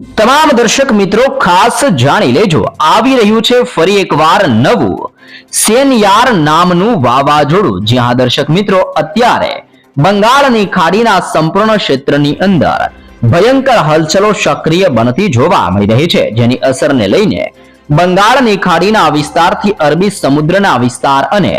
તમામ દર્શક મિત્રો ખાસ જાણી લેજો. આવી રહ્યું છે ફરી એકવાર નવું. સેનયાર નામનું વાવાઝોડું. જ્યાં દર્શક મિત્રો અત્યારે બંગાળની ખાડીના સંપૂર્ણ ક્ષેત્રની અંદર ભયંકર હલચલો સક્રિય બનતી જોવા મળી રહી છે. જેની અસરને લઈને બંગાળની ખાડીના વિસ્તારથી અરબી સમુદ્રના વિસ્તાર અને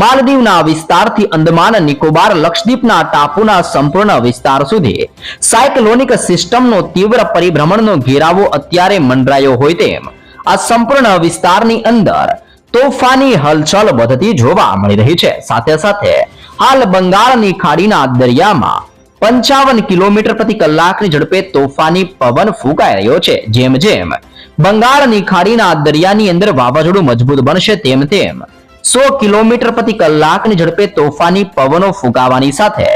માલદીવના વિસ્તારથી અંદમાન, નિકોબાર, લક્ષદ્વીપના ટાપુના સંપૂર્ણ વિસ્તાર સુધી સાયક્લોનિક સિસ્ટમનો તીવ્ર પરિભ્રમણનો ઘેરાવો અત્યારે મંડરાયો હોય તેમ આ સંપૂર્ણ વિસ્તારની અંદર તોફાની હલચલ વધતી જોવા મળી રહી છે. સાથે સાથે હાલ બંગાળની ખાડીના દરિયામાં પંચાવન કિલોમીટર પ્રતિ કલાકની ઝડપે તોફાની પવન ફૂંકાઈ રહ્યો છે. જેમ જેમ બંગાળની ખાડીના દરિયાની અંદર વાવાઝોડું મજબૂત બનશે તેમ તેમ સો કિલોમીટર પ્રતિ કલાકની ઝડપે તોફાની પવનો ફૂંકાવાની સાથે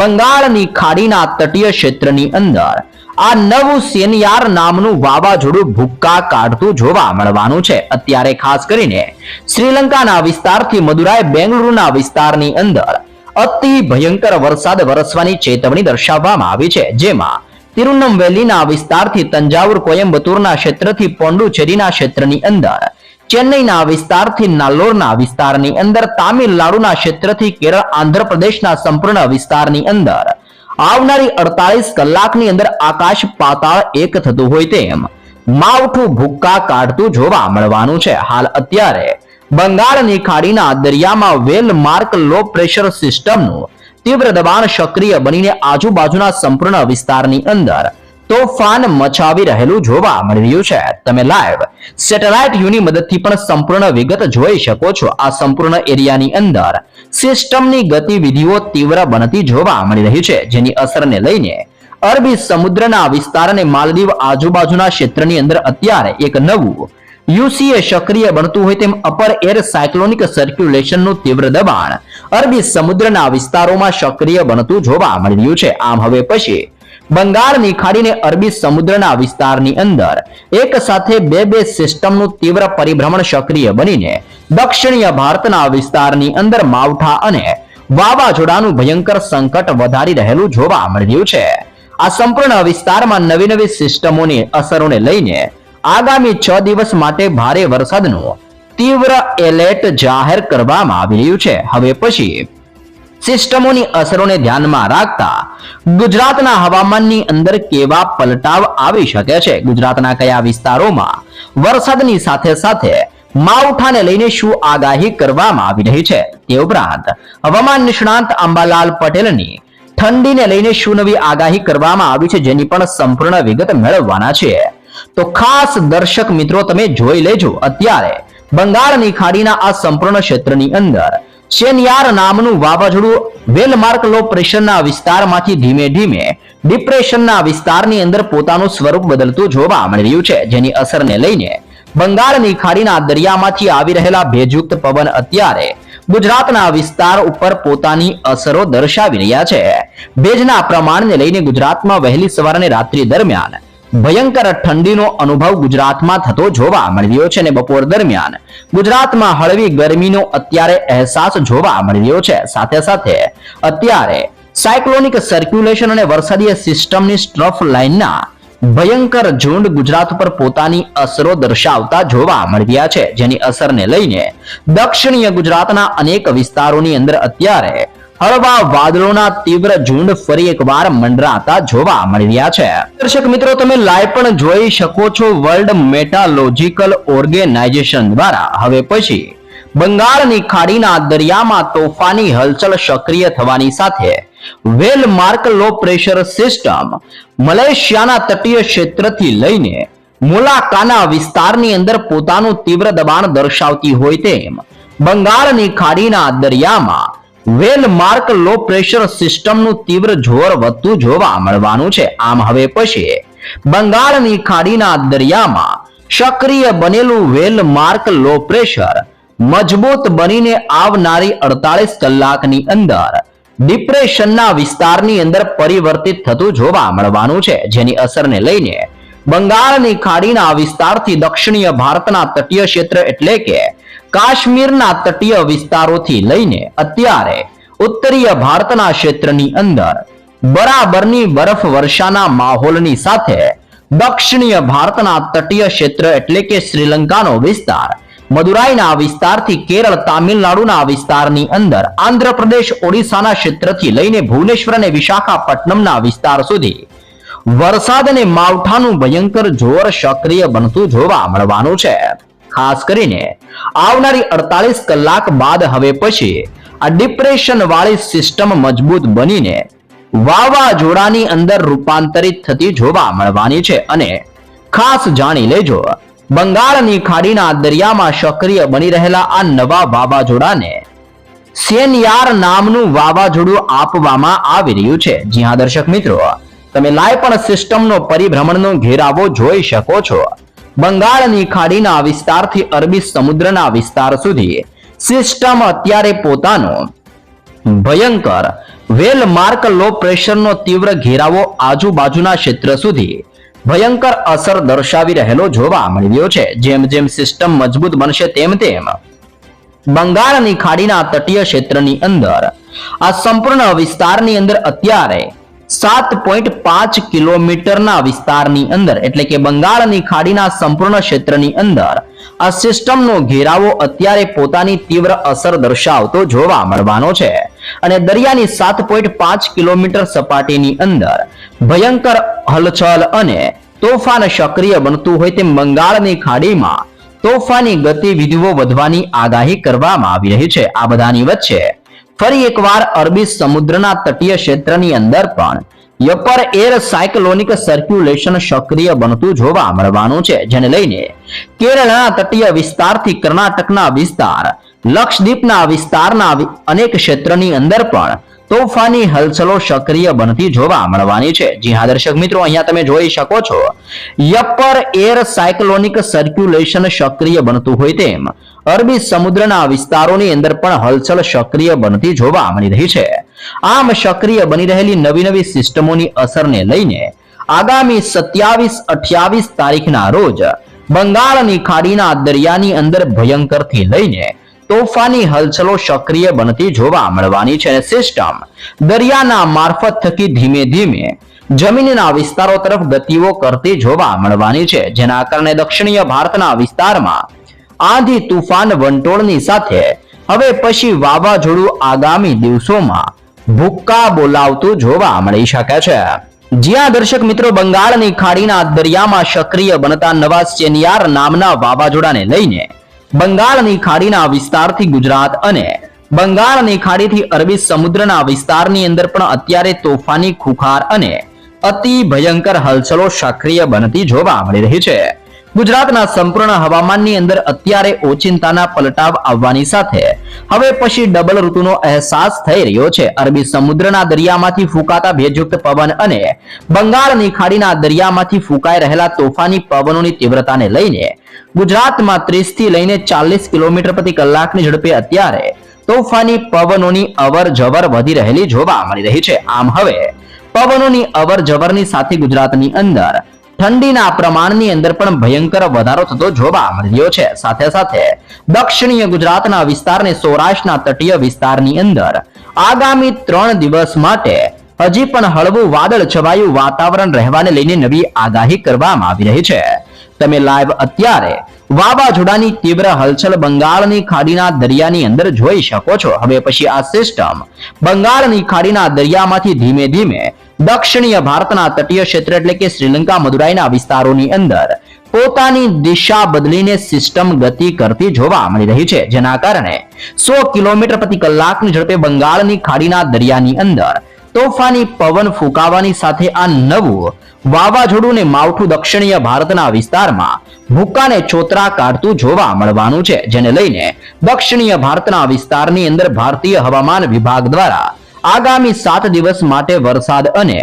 બંગાળની ખાડીના તટીય ક્ષેત્રની અંદર આ નવું સેનિયાર નામનું વાવાઝોડું ભૂક્કા કાઢતું જોવા મળવાનું છે. અત્યારે ખાસ કરીને શ્રીલંકાના વિસ્તારથી મદુરાઈ બેંગલુરુના વિસ્તારની અંદર અતિ ભયંકર વરસાદ વરસવાની ચેતવણી દર્શાવવામાં આવી છે, જેમાં તિરુનમવેલીના વિસ્તારથી તંજાવુર કોયમ્બતુરના ક્ષેત્રથી પોંડુચેરીના ક્ષેત્રની અંદર, ચેન્નઈના વિસ્તારથી નાલ્લોરના વિસ્તારની અંદર, તામિલનાડુના ક્ષેત્રથી કેરળ, આંધ્રપ્રદેશના સંપૂર્ણ વિસ્તારની અંદર. આવનારી અડતાલીસ કલાકની અંદર આકાશ પાતાળ એક થતું હોય તેમ, માવઠું ભૂક્કા કાઢતું જોવા મળવાનું છે. હાલ અત્યારે બંગાળની ખાડીના દરિયામાં વેલ માર્ક લો પ્રેશર સિસ્ટમનું તીવ્ર દબાણ સક્રિય બનીને આજુબાજુના સંપૂર્ણ વિસ્તારની અંદર તોફાન મચાવી રહેલું જોવા મળી રહ્યું છે. તમે લાઈવ સેટેલાઇટ યુની મદદથી પણ સંપૂર્ણ વિગત જોઈ શકો છો. આ સંપૂર્ણ એરિયાની અંદર સિસ્ટમની ગતિવિધિઓ તીવ્ર બનતી જોવા મળી રહી છે, જેની અસરને લઈને અરબી સમુદ્રના વિસ્તાર અને માલદીવ આજુબાજુના ક્ષેત્રની અંદર અત્યારે એક નવું યુસીએ સક્રિય બનતું હોય તેમ અપર એર સાયક્લોનિક સર્ક્યુલેશનનું તીવ્ર દબાણ. અરબી સમુદ્રના વિસ્તારોમાં સક્રિય બનતું જોવા મળી છે. આમ હવે પછી બંગાળની ખાડીને અરબી સમુદ્રના વિસ્તારની અંદર એક સાથે બે બે સિસ્ટમનું તીવ્ર પરિભ્રમણ સક્રિય બનીને દક્ષિણીય ભારતના વિસ્તારની અંદર માવઠા અને વાવાઝોડાનું ભયંકર સંકટ વધારી રહેલું જોવા મળી રહ્યું છે. આ સંપૂર્ણ વિસ્તારમાં નવી નવી સિસ્ટમોની અસરોને લઈને આગામી છ દિવસ માટે ભારે વરસાદનું તીવ્ર એલર્ટ જાહેર કરવામાં આવી રહ્યું છે. હવે પછી સિસ્ટમોની અસરોને ધ્યાનમાં રાખતા ગુજરાતના હવામાનની અંદર કેવા પલટાવ આવી શકે છે? ગુજરાતના કયા વિસ્તારોમાં વરસાદની સાથે સાથે માવઠાને લઈને શું આગાહી કરવામાં આવી રહી છે? તે ઉપરાંત હવામાન નિષ્ણાંત અંબાલાલ પટેલની ઠંડીને લઈને શું નવી આગાહી કરવામાં આવી છે? જેની પણ સંપૂર્ણ વિગત મેળવવાના છે. તો ખાસ દર્શક મિત્રો, તમે જોઈ લેજો અત્યારે બંગાળની ખાડીના આ સંપૂર્ણ ક્ષેત્રની અંદર. શેનિયાર નામનું વાવાઝોડું વેલમાર્ક લો પ્રેશરના વિસ્તારમાંથી ધીમે ધીમે ડિપ્રેશનના વિસ્તારની અંદર પોતાનું સ્વરૂપ બદલતું જોવા મળી રહ્યું છે, જેની અસરને લઈને બંગાળની ખાડીના દરિયામાંથી આવી રહેલા ભેજયુક્ત પવન અત્યારે ગુજરાતના વિસ્તાર ઉપર પોતાની અસરો દર્શાવી રહ્યા છે. ભેજના પ્રમાણને લઈને ગુજરાતમાં વહેલી સવાર અને રાત્રિ દરમિયાન ભયંકર ઠંડીનો અનુભવ ગુજરાતમાં થતો જોવા મળી રહ્યો છે અને બપોર દરમિયાન. ગુજરાતમાં હળવી ગરમીનો અત્યારે અહેસાસ જોવા મળી રહ્યો છે. સાથે સાથે અત્યારે સાયક્લોનિક સર્ક્યુલેશન અને વરસાદીય સિસ્ટમની સ્ટ્રફ લાઇનના ભયંકર ઝુંડ ગુજરાત પર પોતાની અસરો દર્શાવતા જોવા મળી રહ્યા છે. જેની અસરને લઈને દક્ષિણીય ગુજરાતના અનેક વિસ્તારોની અંદર અત્યારે હળવા વાદળોના તીવ્ર ઝુંડ ફરી એકવાર મંડરાતા જોવા મળી રહ્યા છે. દર્શક મિત્રો, તમે લાઈવ પણ જોઈ શકો છો વર્લ્ડ મેટાલોજિકલ ઓર્ગેનાઇઝેશન દ્વારા. હવે પછી, બંગાળની ખાડીના દરિયામાં તોફાની હલચલ સક્રિય થવાની સાથે well marked low pressure system મલેશિયાના તટીય ક્ષેત્રથી લઈને મુલાકાના વિસ્તારની અંદર પોતાનું તીવ્ર દબાણ દર્શાવતી હોય તેમ, બંગાળની ખાડીના દરિયામાં વેલ માર્ક લો પ્રેશર સિસ્ટમનું તીવ્ર જોર વધતું જોવા મળવાનું છે. આમ હવે પછી બંગાળની ખાડીના દરિયામાં સક્રિય બનેલું વેલ લો પ્રેશર મજબૂત બનીને આવનારી અડતાલીસ કલાકની અંદર ડિપ્રેશનના વિસ્તારની અંદર પરિવર્તિત થતું જોવા મળવાનું છે. જેની અસરને લઈને બંગાળની ખાડીના વિસ્તારથી દક્ષિણીય ભારતના તટીય ક્ષેત્ર એટલે કે કાશ્મીરના તટીય વિસ્તારોથી લઈને અત્યારે ઉત્તરીય ભારતના ક્ષેત્રની અંદર બરાબરની બરફ વર્ષાના માહોલની સાથે દક્ષિણીય ભારતના તટીય ક્ષેત્ર એટલે કે શ્રીલંકાનો વિસ્તાર, મદુરાઈના વિસ્તારથી કેરળ, તામિલનાડુના વિસ્તારની અંદર આંધ્રપ્રદેશ, ઓડિશાના ક્ષેત્રથી લઈને ભુવનેશ્વર અને વિશાખાપટ્ટનમના વિસ્તાર સુધી વરસાદ અને માવઠાનું ભયંકર જોર સક્રિય બનતું જોવા મળવાનું છે. ખાસ કરીને આવનારી અડતાલીસ કલાક બાદ હવે પછી આ ડિપ્રેશન વાળી સિસ્ટમ મજબૂત બનીને વાવાઝોડાની અંદર રૂપાંતરિત થતી જોવા મળવાની છે અને ખાસ જાણી લેજો, બંગાળની ખાડીના દરિયામાં સક્રિય બની રહેલા આ નવા વાવાઝોડાને સેનયાર નામનું વાવાઝોડું આપવામાં આવી રહ્યું છે. જી દર્શક મિત્રો, તમે લાઈવ પણ સિસ્ટમનો પરિભ્રમણનો ઘેરાવો જોઈ શકો છો. બંગાળની ખાડીના વિસ્તારથી અરબી સમુદ્રના વિસ્તાર સુધી સિસ્ટમ અત્યારે પોતાનો. ભયંકર. વેલ માર્ક લો પ્રેશરનો તીવ્ર ઘેરાવો આજુબાજુના ક્ષેત્ર સુધી ભયંકર અસર દર્શાવી રહેલો જોવા મળી રહ્યો છે. જેમ જેમ સિસ્ટમ મજબૂત બનશે તેમ તેમ બંગાળની ખાડીના તટીય ક્ષેત્રની અંદર આ સંપૂર્ણ વિસ્તારની અંદર અત્યારે સાત પોઈન્ટ પાંચ કિલોમીટરના વિસ્તારની અંદર, એટલે કે બંગાળની ખાડીના સંપૂર્ણ ક્ષેત્રની અંદર, આ સિસ્ટમનો ઘેરાવો અત્યારે પોતાની તીવ્ર અસર દર્શાવતો જોવા મળવાનો છે. અને દરિયાની સાત પોઈન્ટ પાંચ કિલોમીટર સપાટીની અંદર ભયંકર હલચલ અને તોફાન સક્રિય બનતું હોય તેમ બંગાળની ખાડીમાં તોફાની ગતિવિધિઓ વધવાની આગાહી કરવામાં આવી રહી છે. આ બધાની વચ્ચે ફરી એકવાર અરબી સમુદ્રના તટીય ક્ષેત્રની અંદર પણ યપર એર સાયક્લોનિક સર્ક્યુલેશન સક્રિય બનતું જોવા મળવાનું છે, જેને લઈને કેરળના તટીય વિસ્તારથી કર્ણાટકના વિસ્તાર, લક્ષદ્વીપના વિસ્તારના અનેક ક્ષેત્રની અંદર પણ તોફાની હલચલો સક્રિય બનતી જોવા મળવાની છે. જી હા, દર્શક મિત્રો, અહીંયા તમે જોઈ શકો છો. યપર એર સાયક્લોનિક સર્ક્યુલેશન સક્રિય બનતું હોય તેમ, અરબી સમુદ્રના વિસ્તારોની અંદર પણ હલચલ સક્રિય બનતી જોવા મળી રહી છે. આમ સક્રિય બની રહેલી નવી નવી સિસ્ટમોની અસરને લઈને આગામી સત્યાવીસ અઠ્યાવીસ તારીખના રોજ બંગાળની ખાડીના દરિયાની અંદર ભયંકરથી લઈને તોફાની હલચલો સક્રિય બનતી જોવા મળવાની છે સિસ્ટમ દરિયાના મારફત થકી ધીમે ધીમે જમીનના વિસ્તારો તરફ ગતિઓ કરતી જોવા મળવાની છે, જેના કારણે દક્ષિણીય ભારતના વિસ્તારમાં આંધી તુફાન વંટોળની સાથે હવે પછી વાવાઝોડું આગામી દિવસોમાં ભૂક્કા બોલાવતું જોવા મળી શકે છે. જ્યાં દર્શક મિત્રો બંગાળની ખાડીના દરિયામાં સક્રિય બનતા નવા ચેનિયાર નામના વાવાઝોડાને લઈને બંગાળની ખાડીના વિસ્તારથી ગુજરાત અને બંગાળની ખાડીથી અરબી સમુદ્રના વિસ્તારની અંદર પણ અત્યારે તોફાની ખુખાર અને અતિ ભયંકર હલચલો સક્રિય બનતી જોવા મળી રહી છે. ગુજરાતના સંપૂર્ણ હવામાનની અંદર અત્યારે ઓચિંતાના પલટાવ આવવાની સાથે હવે પછી ડબલ ઋતુનો અહેસાસ થઈ રહ્યો છે. અરબી સમુદ્રના દરિયામાંથી ફૂંકાતા ભેજયુક્ત પવન અને બંગાળની ખાડીના દરિયામાંથી ફૂંકાઈ રહેલા તોફાની પવનોની તીવ્રતાને લઈને ગુજરાતમાં 30 થી લઈને ચાલીસ કિલોમીટર પ્રતિ કલાકની ઝડપે અત્યારે તોફાની પવનોની અવર જવર વધી રહેલી જોવા મળી રહી છે. આમ હવે પવનોની અવર જવરની સાથે ગુજરાતની અંદર ઠંડીના પ્રમાણની અંદર પણ ભયંકર વધારો થતો જોવા મળ્યો છે. સાથે સાથે દક્ષિણીય ગુજરાતના વિસ્તારને સૌરાષ્ટ્રના તટીય વિસ્તારની અંદર આગામી ત્રણ દિવસ માટે હજી પણ હળવું વાદળ છવાયું વાતાવરણ રહેવાને લઈને નવી આગાહી કરવામાં આવી રહી છે. તમે લાઈવ અત્યારે વાવાઝોડાની તીવ્ર હલચલ બંગાળની ખાડીના દરિયાની અંદર જોઈ શકો છો. હવે પછી આ સિસ્ટમ બંગાળની ખાડીના દરિયામાંથી ધીમે ધીમે દક્ષિણીય ભારતના તટીય ક્ષેત્ર એટલે કે શ્રીલંકા, મદુરાઈના વિસ્તારોની અંદર. પોતાની દિશા બદલીને સિસ્ટમ ગતિ કરતી જોવા મળી રહી છે, જેના કારણે સો કિલોમીટર પ્રતિ કલાકની ઝડપે બંગાળની ખાડીના દરિયાની અંદર તોફાની પવન ફૂંકાવાની સાથે આ નવું વાવાઝોડું ને માવઠું દક્ષિણીય ભારતના વિસ્તારમાં ભૂકાને ચોતરા કાઢતું જોવા મળવાનું છે, જેને લઈને દક્ષિણીય ભારતના વિસ્તારની અંદર ભારતીય હવામાન વિભાગ દ્વારા આગામી સાત દિવસ માટે વરસાદ અને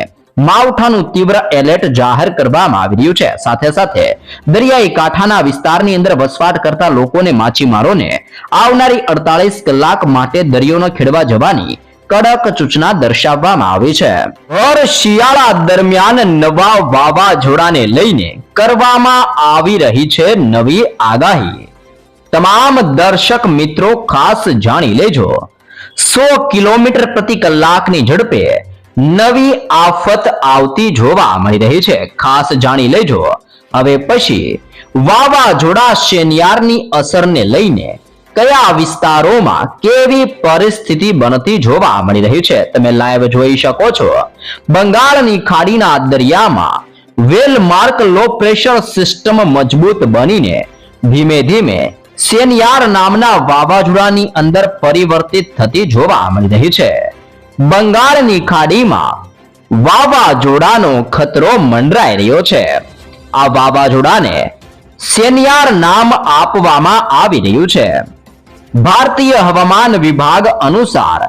માવઠાનું તીવ્ર એલર્ટ જાહેર કરવામાં આવી રહ્યું છે. સાથે સાથે દરિયાઈ કાંઠાના વિસ્તારની અંદર વસવાટ કરતા લોકોને માછીમારોને આવનારી અડતાલીસ કલાક માટે દરિયો ખેડવા જવાની કડક સૂચના દર્શાવવામાં આવી છે. ભર શિયાળા દરમિયાન નવા વાવાઝોડાને લઈને કરવામાં આવી રહી છે નવી આગાહી. તમામ દર્શક મિત્રો ખાસ જાણી લેજો. સો કિલોમીટર પ્રતિ કલાકની ઝડપે નવી આફત આવતી જોવા મળી રહી છે. ખાસ જાણી લેજો. હવે પછી વાવાઝોડા શેનિયારની અસરને લઈને કયા વિસ્તારોમાં કેવી પરિસ્થિતિ બનતી જોવા મળી રહી છે? તમે લાઈવ જોઈ શકો છો. બંગાળની ખાડીના દરિયામાં વેલમાર્ક લો પ્રેશર સિસ્ટમ મજબૂત બનીને ધીમે ધીમે શેનિયાર નામના વાવાઝોડાની અંદર પરિવર્તિત થતી જોવા મળી રહી છે. બંગાળની ખાડીમાં વાવાઝોડાનો ખતરો મંડરાઈ રહ્યો છે. આ વાવાઝોડાને શેનિયાર નામ આપવામાં આવી રહ્યું છે. ભારતીય હવામાન વિભાગ અનુસાર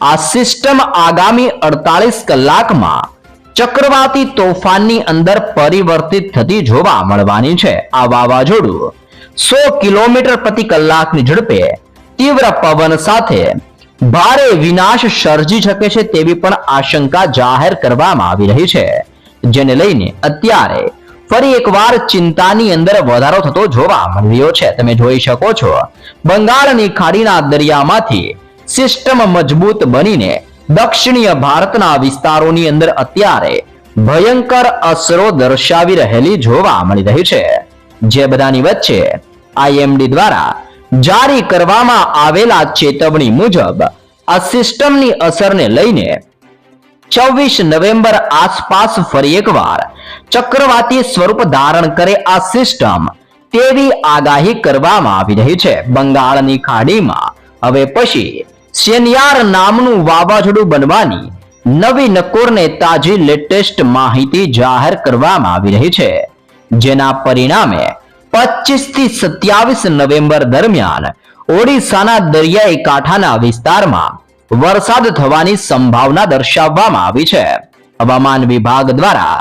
આ સિસ્ટમ આગામી અડતાલીસ કલાકમાં ચક્રવાતી તોફાનની અંદર પરિવર્તિત થતી જોવા મળવાની છે. આ વાવાઝોડું સો કિલોમીટર પ્રતિ કલાકની ઝડપે તીવ્ર પવન સાથે ભારે વિનાશ સર્જી શકે છે તેવી પણ આશંકા જાહેર કરવામાં આવી રહી છે. જેને લઈને અત્યારે ફરી એકવાર ચિંતાની અંદર વધારો થતો જોવા મળી રહ્યો છે. તમે જોઈ શકો છો, બંગાળની ખાડીના દરિયામાંથી સિસ્ટમ મજબૂત બનીને દક્ષિણીય ભારતના વિસ્તારોની અંદર અત્યારે ભયંકર અસરો દર્શાવી રહેલી જોવા મળી રહી છે. જે બધાની વચ્ચે આઈએમડી દ્વારા જારી કરવામાં આવેલા ચેતવણી મુજબ આ સિસ્ટમની અસરને લઈને છવ્વીસ નવેમ્બર આસપાસ ફરી એકવાર ચક્રવાતી સ્વરૂપ ધારણ કરે આ સિસ્ટમ તેવી આગાહી કરવામાં આવી રહી છે. બંગાળની ખાડીમાં હવે પછી શેનિયાર નામનું વાવાઝોડું બનવાની નવી નકોરને તાજી લેટેસ્ટ માહિતી જાહેર કરવામાં આવી રહી છે. જેના પરિણામે પચીસથી સત્યાવીસ નવેમ્બર દરમિયાન ઓડિશાના દરિયાઈ કાંઠાના વિસ્તારમાં વરસાદ થવાની સંભાવના દર્શાવવામાં આવી છે. હવામાન વિભાગ દ્વારા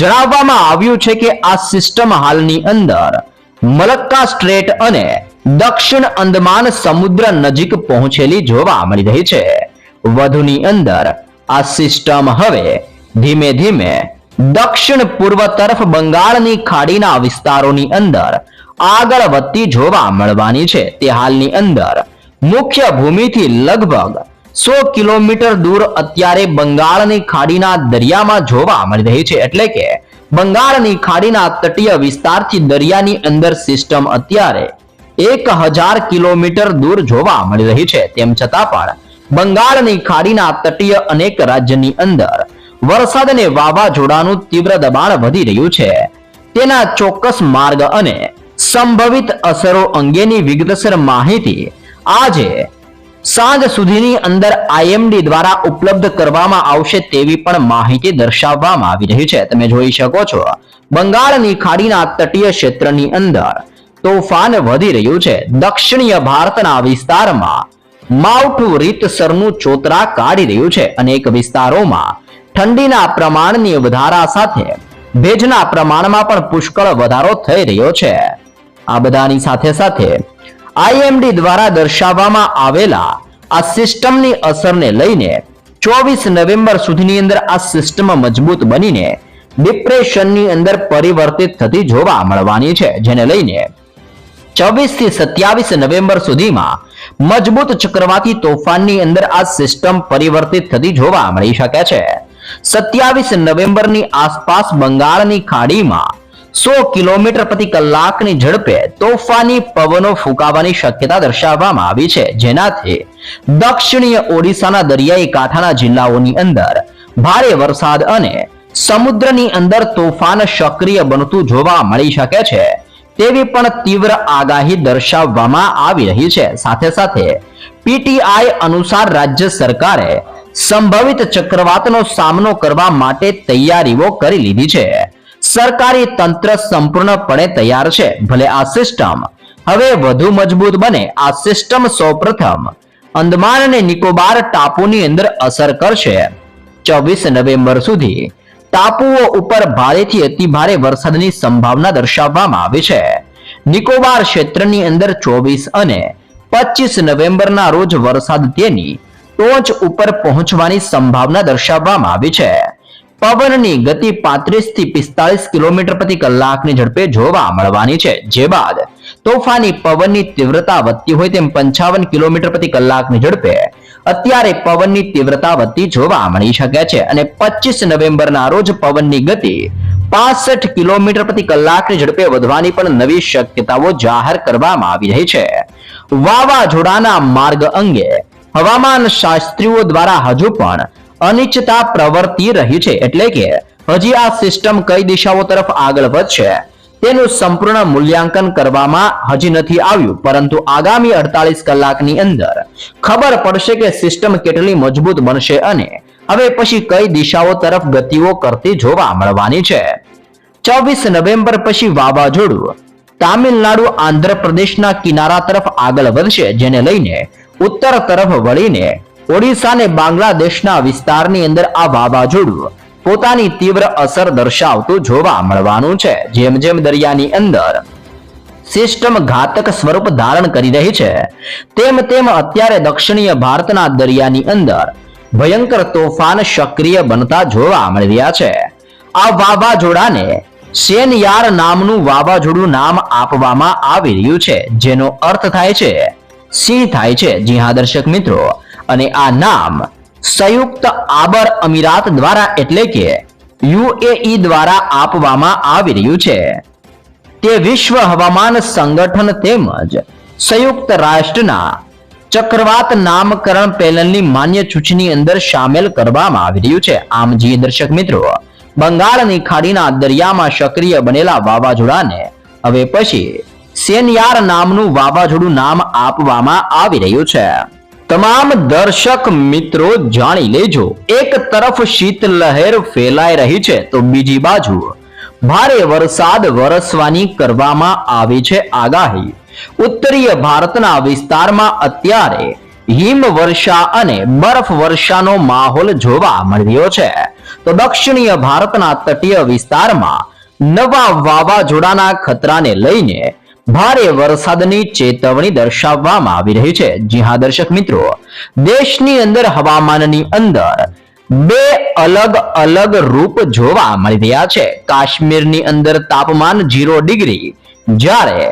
જણાવવામાં આવ્યું છે કે આ સિસ્ટમ હાલની અંદર મલક્કા સ્ટ્રેટ અને દક્ષિણ અંદમાન સમુદ્ર નજીક પહોંચેલી જોવા મળી રહી છે. વધુની અંદર આ સિસ્ટમ હવે ધીમે ધીમે દક્ષિણ પૂર્વ તરફ બંગાળની ખાડીના વિસ્તારોની અંદર આગળ વધતી જોવા મળવાની છે. તે હાલની અંદર મુખ્ય ભૂમિથી લગભગ સો કિલોમીટર દૂર અત્યારે બંગાળની ખાડીના દરિયામાં જોવા મળી રહી છે. એટલે કે બંગાળની ખાડીના તટીય વિસ્તારથી દરિયાની અંદર સિસ્ટમ અત્યારે એક હજાર કિલોમીટર દૂર જોવા મળી રહી છે. તેમ છતાં પણ બંગાળની ખાડીના તટીય અનેક રાજ્યની અંદર વરસાદ અને વાવાઝોડાનું તીવ્ર દબાણ વધી રહ્યું છે. તેના ચોક્કસ માર્ગ અને સંભવિત અસરો અંગેની વિગતસર માહિતી આજે સાંજ સુધીની અંદર આઈએમડી દ્વારા ઉપલબ્ધ કરવામાં આવશે તેવી પણ માહિતી દર્શાવવામાં આવી રહી છે. તમે જોઈ શકો છો, બંગાળની ખાડીના તટીય ક્ષેત્રની અંદર તોફાન વધી રહ્યું છે. દક્ષિણીય ભારતના વિસ્તારમાં માવઠું રીતસરનું ચોતરા કાઢી રહ્યું છે. અનેક વિસ્તારોમાં ઠંડીના પ્રમાણની વધારા સાથે ભેજના પ્રમાણમાં પણ પુષ્કળ વધારો થઈ રહ્યો છે. આ બધાની સાથે સાથે આઈએમડી દ્વારા દર્શાવવામાં આવેલા આ સિસ્ટમની અસરને લઈને ચોવીસ નવેમ્બર સુધીની અંદર આ સિસ્ટમ મજબૂત બનીને ડિપ્રેશનની અંદર પરિવર્તિત થતી જોવા મળવાની છે, જેને લઈને ચોવીસથી સત્યાવીસ નવેમ્બર સુધીમાં મજબૂત ચક્રવાતી તોફાનની અંદર આ સિસ્ટમ પરિવર્તિત થતી જોવા મળી શકે છે. સત્યાવીસ નવેમ્બરની આસપાસ બંગાળની ખાડીમાં સો કિલોમીટર પ્રતિ કલાકની ઝડપે તોફાની પવનો ફૂંકાવાની શક્યતા દર્શાવવામાં આવી છે. જેનાથી દક્ષિણીય ઓડિશાના દરિયાઈ કાંઠાના જિલ્લાઓની અંદર ભારે વરસાદ અને સમુદ્રની અંદર તોફાન સક્રિય બનતું જોવા મળી શકે છે. તેવી પણ તીવ્ર આગાહી દર્શાવવામાં આવી રહી છે. સાથે સાથે પીટીઆઈ અનુસાર રાજ્ય સરકારે સંભવિત ચક્રવાતનો સામનો કરવા માટે તૈયારીઓ કરી લીધી છે. સરકારી તંત્ર સંપૂર્ણપણે તૈયાર છે. ભલે આ સિસ્ટમ હવે વધુ મજબૂત બને, આ સિસ્ટમ સૌપ્રથમ અંદમાન અને નિકોબાર ટાપુની અંદર અસર કરશે. ચોવીસ નવેમ્બર સુધી ટાપુઓ ઉપર ભારેથી અતિ ભારે વરસાદની સંભાવના દર્શાવવામાં આવી છે. નિકોબાર ક્ષેત્રની અંદર ચોવીસ અને પચીસ નવેમ્બરના રોજ વરસાદ તેની ટોચ ઉપર પહોંચવાની સંભાવના દર્શાવવામાં આવી છે. પવનની ગતિ પાંત્રીસથી પિસ્તાલીસ કિલોમીટર પ્રતિ કલાકની ઝડપે જોવા મળવાની છે. જે બાદ તોફાની પવનની તીવ્રતા વધતી હોય તેમ પંચાવન કિલોમીટર પ્રતિ કલાકની ઝડપે અત્યારે પવનની તીવ્રતા વધતી જોવા મળી શકે છે અને પચીસ નવેમ્બરના રોજ પવનની ગતિ પાસઠ કિલોમીટર પ્રતિ કલાકની ઝડપે વધવાની પણ નવી શક્યતાઓ જાહેર કરવામાં આવી રહી છે. વાવાઝોડાના માર્ગ અંગે હવામાન શાસ્ત્રીઓ દ્વારા હજુ પણ અનિશ્ચિતતા પ્રવર્તી રહી છે એટલે કે હજી આ સિસ્ટમ કઈ દિશાઓ તરફ આગળ વધશે તેનું સંપૂર્ણ મૂલ્યાંકન કરવામાં હજી નથી આવ્યું. પરંતુ આગામી અડતાલીસ કલાકની અંદર ખબર પડશે કે સિસ્ટમ કેટલી મજબૂત બનશે અને હવે પછી કઈ દિશાઓ તરફ ગતિઓ કરતી જોવા મળવાની છે. ચોવીસ નવેમ્બર પછી વાવાઝોડું તામિલનાડુ આંધ્રપ્રદેશના કિનારા તરફ આગળ વધશે, જેને લઈને ઉત્તર તરફ વળીને ઓડિશા અને બાંગ્લાદેશના વિસ્તારની અંદર આ વાવાઝોડું પોતાની તીવ્ર અસર દર્શાવતું જોવા મળવાનું છે. જેમ જેમ દરિયાની અંદર સિસ્ટમ ઘાતક સ્વરૂપ ધારણ કરી રહી છે, તેમ તેમ અત્યારે દક્ષિણીય ભારતના દરિયાની અંદર ભયંકર તોફાન સક્રિય બનતા જોવા મળી રહ્યા છે. આ વાવાઝોડાને શેનયાર નામનું વાવાઝોડું નામ આપવામાં આવી રહ્યું છે, જેનો અર્થ થાય છે સિંહ થાય છે જી હા દર્શક મિત્રો. અને આ નામ સંયુક્ત આબર અમીરાત દ્વારા એટલે કે યુએઈ દ્વારા આપવામાં આવી રહ્યું છે. તે વિશ્વ હવામાન સંગઠન તેમજ સંયુક્ત રાષ્ટ્રના ચક્રવાત નામકરણ પેનલની માન્ય સૂચિની અંદર સામેલ કરવામાં આવી રહ્યું છે. આમ જી દર્શક મિત્રો, બંગાળની ખાડીના દરિયામાં સક્રિય બનેલા વાવાઝોડાને હવે પછી સેનયાર નામનું વાવાઝોડું નામ આપવામાં આવી રહ્યું છે. તમામ દર્શક મિત્રો જાણી લેજો. એક તરફ શીત ફેલાઈ રહી છે તો બીજી બાજુ ભારે વરસાદ વરસવાની કરવામાં આવી છે આગાહી. ઉત્તરીય ભારતના વિસ્તારમાં અત્યારે હિમવર્ષા અને બરફ વર્ષાનો માહોલ જોવા મળ્યો છે. તો દક્ષિણીય ભારતના તટીય વિસ્તારમાં નવા વાવાઝોડાના ખતરાને લઈને ભારે વરસાદની ચેતવણી દર્શાવવામાં આવી રહી છે. જી દર્શક મિત્રો, દેશની અંદર હવામાનની અંદર બે અલગ અલગ રૂપ જોવા મળી રહ્યા છે. કાશ્મીરની અંદર તાપમાન જીરો ડિગ્રી, જ્યારે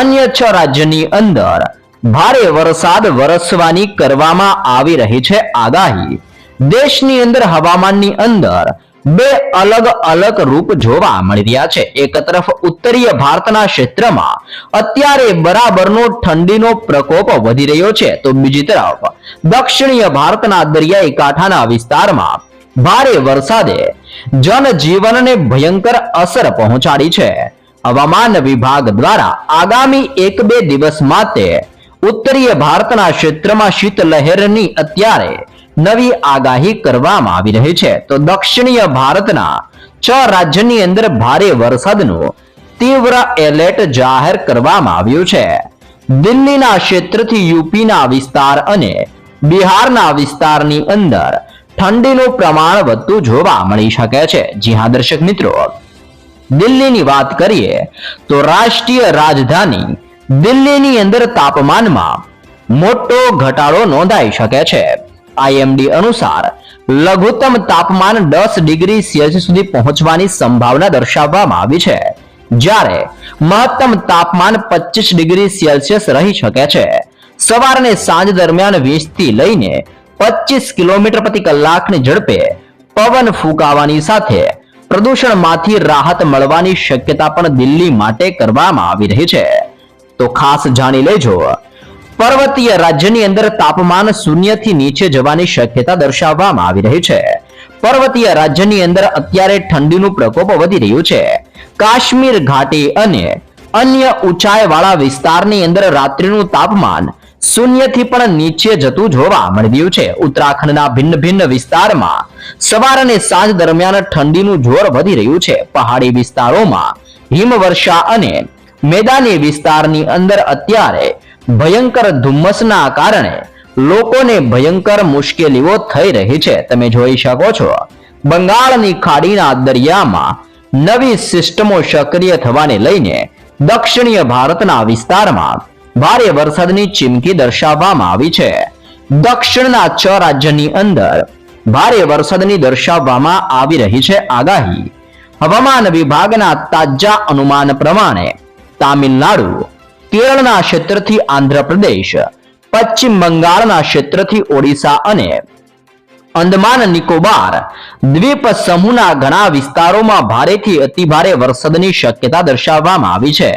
અન્ય છ રાજ્યની અંદર ભારે વરસાદ વરસવાની કરવામાં આવી રહી છે આગાહી. દેશની અંદર હવામાનની અંદર બે અલગ અલગ રૂપ જોવા મળી રહ્યા છે. એક તરફ ઉત્તરીય ભારતના ક્ષેત્રમાં અત્યારે બરાબરનો ઠંડીનો પ્રકોપ વધી રહ્યો છે. તો બીજી તરફ દક્ષિણીય ભારતના દરિયાઈ કાંઠાના વિસ્તારમાં ભારે વરસાદે જનજીવનને ભયંકર અસર પહોંચાડી છે. હવામાન વિભાગ દ્વારા આગામી એક બે દિવસ માટે ઉત્તરીય ભારતના ક્ષેત્રમાં શીતલહેરની અત્યારે નવી આગાહી કરવામાં આવી રહી છે. તો દક્ષિણીય ભારતના છ રાજ્યની અંદર ભારે વરસાદનું તીવ્ર એલર્ટ જાહેર કરવામાં આવ્યું છે. દિલ્હીના ક્ષેત્રથી યુપીના વિસ્તાર અને બિહારના વિસ્તારની અંદર ઠંડીનું પ્રમાણ વધતું જોવા મળી શકે છે. જી હા, દર્શક મિત્રો. દિલ્હીની વાત કરીએ તો રાષ્ટ્રીય રાજધાની દિલ્હીની અંદર તાપમાનમાં મોટો ઘટાડો નોંધાઈ શકે છે. આઈએમડી અનુસાર લઘુત્તમ તાપમાન દસ ડિગ્રી સેલ્સિયસ સુધી પહોંચવાની સંભાવના દર્શાવવામાં આવી છે, જ્યારે મહત્તમ તાપમાન પચીસ ડિગ્રી સેલ્સિયસ રહી શકે છે. સવાર અને સાંજ દરમિયાન વીસથી લઈને પચીસ કિલોમીટર પ્રતિ કલાકની ઝડપે પવન ફૂંકાવાની સાથે પ્રદૂષણમાંથી રાહત મળવાની શક્યતા પણ દિલ્હી માટે કરવામાં આવી રહી છે. તો ખાસ જાણી લેજો પર્વતીય રાજ્યની અંદર તાપમાન શૂન્યથી નીચે જવાની શક્યતા દર્શાવવામાં આવી રહી છે. પર્વતીય રાજ્યની અંદર અત્યારે ઠંડીનું પ્રકોપ વધી રહ્યું છે. કાશ્મીર ઘાટી અને અન્ય ઊંચાઈવાળા વિસ્તારની અંદર રાત્રિનું તાપમાન શૂન્યથી પણ નીચે જતું જોવા મળી રહ્યું છે. ઉત્તરાખંડના ભિન્ન ભિન્ન વિસ્તારમાં સવાર અને સાંજ દરમિયાન ઠંડીનું જોર વધી રહ્યું છે. પહાડી વિસ્તારોમાં હિમવર્ષા અને મેદાની વિસ્તારની અંદર અત્યારે ભયંકર ધુમ્મસના કારણે લોકોને ભયંકર મુશ્કેલીઓ થઈ રહી છે. તમે જોઈ શકો છો, બંગાળની ખાડીના દરિયામાં નવી સિસ્ટમો સક્રિય થવાને લઈને દક્ષિણીય ભારતના વિસ્તારમાં ભારે વરસાદની ચીમકી દર્શાવવામાં આવી છે. દક્ષિણના છ રાજ્યની અંદર ભારે વરસાદની દર્શાવવામાં આવી રહી છે. આગાહી હવામાન વિભાગના તાજા અનુમાન પ્રમાણે તામિલનાડુ કેરળના ક્ષેત્રથી આંધ્રપ્રદેશ, પશ્ચિમ બંગાળના ક્ષેત્રથી ઓડિશા અને અંદમાન નિકોબાર. દ્વીપ સમૂહના ઘણા વિસ્તારોમાં ભારેથી અતિભારે વરસાદની શક્યતા દર્શાવવામાં આવી છે.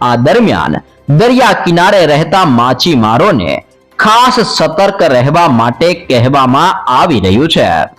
આ દરમિયાન દરિયા કિનારે રહેતા માછીમારોને ખાસ સતર્ક રહેવા માટે કહેવામાં આવી રહ્યું છે.